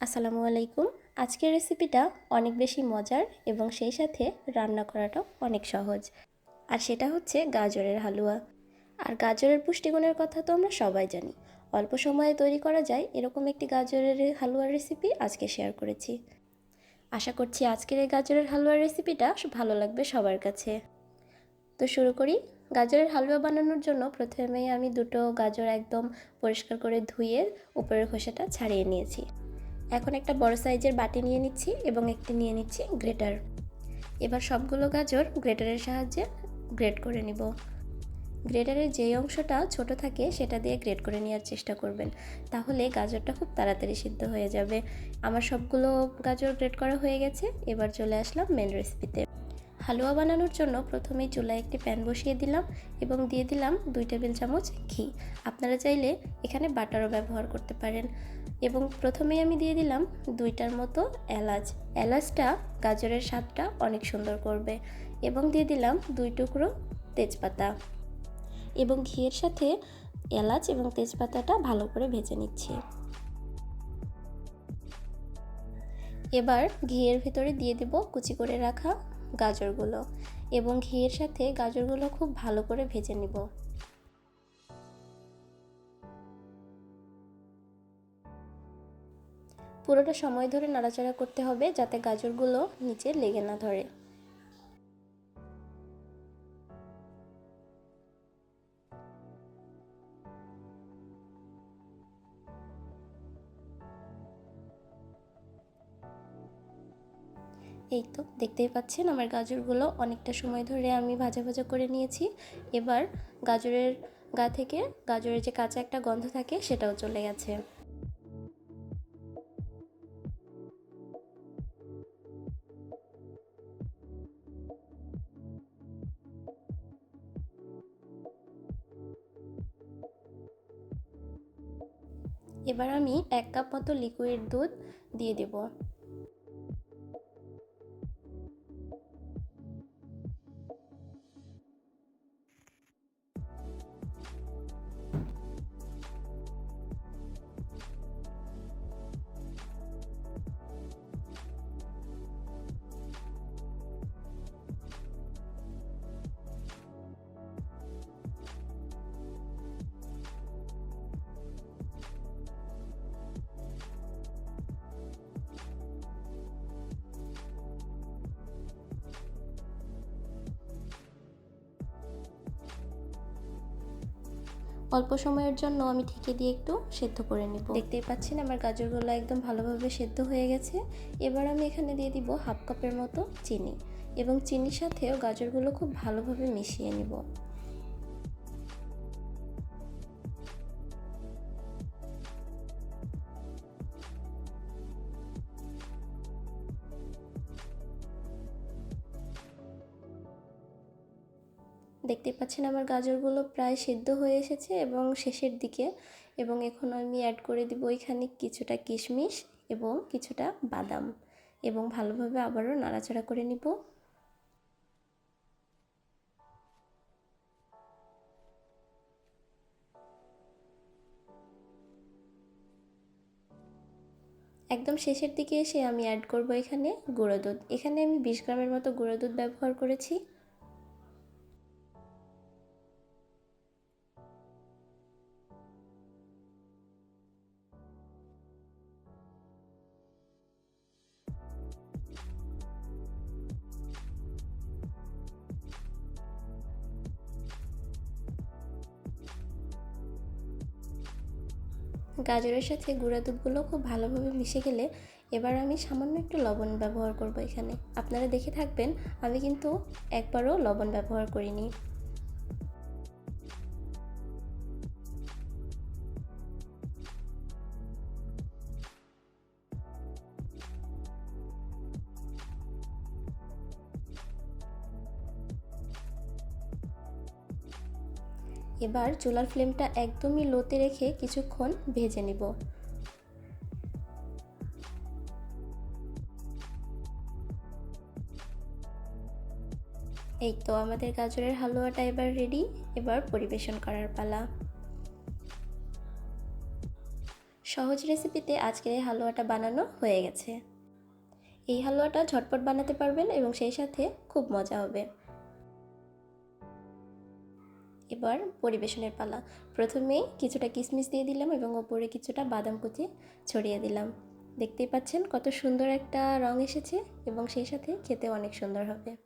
আসসালামু আলাইকুম। আজকের রেসিপিটা অনেক বেশি মজার এবং সেই সাথে রান্না করাটাও অনেক সহজ। আর সেটা হচ্ছে গাজরের হালুয়া। আর গাজরের পুষ্টিগুণের কথা তো আমরা সবাই জানি। অল্প সময়ে তৈরি করা যায় এরকম একটি গাজরের হালুয়ার রেসিপি আজকে শেয়ার করেছি। আশা করছি আজকের এই গাজরের হালুয়ার রেসিপিটা ভালো লাগবে সবার কাছে। তো শুরু করি। গাজরের হালুয়া বানানোর জন্য প্রথমেই আমি দুটো গাজর একদম পরিষ্কার করে ধুয়ে উপরের খোসাটা ছাড়িয়ে নিয়েছি। এখন একটা বড় সাইজের বাটি নিয়ে নিচ্ছি এবং একটি নিয়ে নিচ্ছি গ্রেটার। এবার সবগুলো গাজর গ্রেটারের সাহায্যে গ্রেট করে নিব। গ্রেটারের যেই অংশটা ছোট থাকে সেটা দিয়ে গ্রেট করে নেওয়ার চেষ্টা করবেন। তাহলে গাজরটা খুব তাড়াতাড়ি সিদ্ধ হয়ে যাবে। আমার সবগুলো গাজর গ্রেট করা হয়ে গেছে। এবার চলে আসলাম মেন রেসিপিতে হালুয়া বানানোর জন্য প্রথমে চুলায় একটি প্যান বসিয়ে দিলাম এবং দিয়ে দিলাম দুই টেবিল চামচ ঘি। আপনারা চাইলে এখানে বাটারও ব্যবহার করতে পারেন। এবং প্রথমেই আমি দিয়ে দিলাম দুইটার মতো এলাচ। এলাচটা গাজরের স্বাদটা অনেক সুন্দর করবে। এবং দিয়ে দিলাম দুই টুকরো তেজপাতা। এবং ঘিয়ের সাথে এলাচ এবং তেজপাতাটা ভালো করে ভেজে নিচ্ছি। এবার ঘিয়ের ভেতরে দিয়ে দেব কুচি করে রাখা গাজরগুলো এবং ঘিয়ের সাথে গাজরগুলো খুব ভালো করে ভেজে নিব। পুরোটা সময় ধরে নাড়াচাড়া করতে হবে যাতে গাজরগুলো নিচে লেগে না ধরে। এই তো, দেখতেই পাচ্ছেন আমার গাজরগুলো অনেকটা সময় ধরে আমি ভাজা ভাজা করে নিয়েছি। এবার গাজরের গা থেকে গাজরের যে কাঁচা একটা গন্ধ থাকে সেটাও চলে গেছে। এবার আমি এক কাপ মতো লিকুইড দুধ দিয়ে দেব। অল্প সময়ের জন্য আমি ঢেকে দিয়ে একটু সেদ্ধ করে নিব। দেখতেই পাচ্ছেন আমার গাজরগুলো একদম ভালোভাবে সেদ্ধ হয়ে গেছে। এবার আমি এখানে দিয়ে দিব হাফ কাপের মতো চিনি এবং চিনির সাথেও গাজরগুলো খুব ভালোভাবে মিশিয়ে নিব। দেখতে পাচ্ছেন আমার গাজরগুলো প্রায় সিদ্ধ হয়ে এসেছে এবং শেষের দিকে। এবং এখন আমি অ্যাড করে দিব এখানে কিছুটা কিশমিশ এবং কিছুটা বাদাম। এবং ভালোভাবে আবারও নাড়াচাড়া করে নিব। একদম শেষের দিকে এসে আমি অ্যাড করব এখানে গুঁড়ো দুধ। এখানে আমি বিশ গ্রামের মতো গুঁড়ো দুধ ব্যবহার করেছি। গাজরের সাথে গুঁড়া দুধগুলো খুব ভালোভাবে মিশে গেলে এবার আমি সামান্য একটু লবণ ব্যবহার করব এখানে। আপনারা দেখে থাকবেন, আমি কিন্তু একবারও লবণ ব্যবহার করিনি। এবার চুলার ফ্লেমটা একদমই লোতে রেখে কিছুক্ষণ ভেজে নিব। এই তো আমাদের গাজরের হালুয়াটা এবার রেডি এবার পরিবেশন করার পালা। সহজ রেসিপিতে আজকের এই হালুয়াটা বানানো হয়ে গেছে। এই হালুয়াটা ঝটপট বানাতে পারবেন এবং সেই সাথে খুব মজা হবে। এবার পরিবেশনের পালা। প্রথমে কিছুটা কিশমিশ দিয়ে দিলাম এবং ওপরে কিছুটা বাদাম কুচি ছড়িয়ে দিলাম। দেখতেই পাচ্ছেন কত সুন্দর একটা রং এসেছে এবং সেই সাথে খেতে অনেক সুন্দর হবে।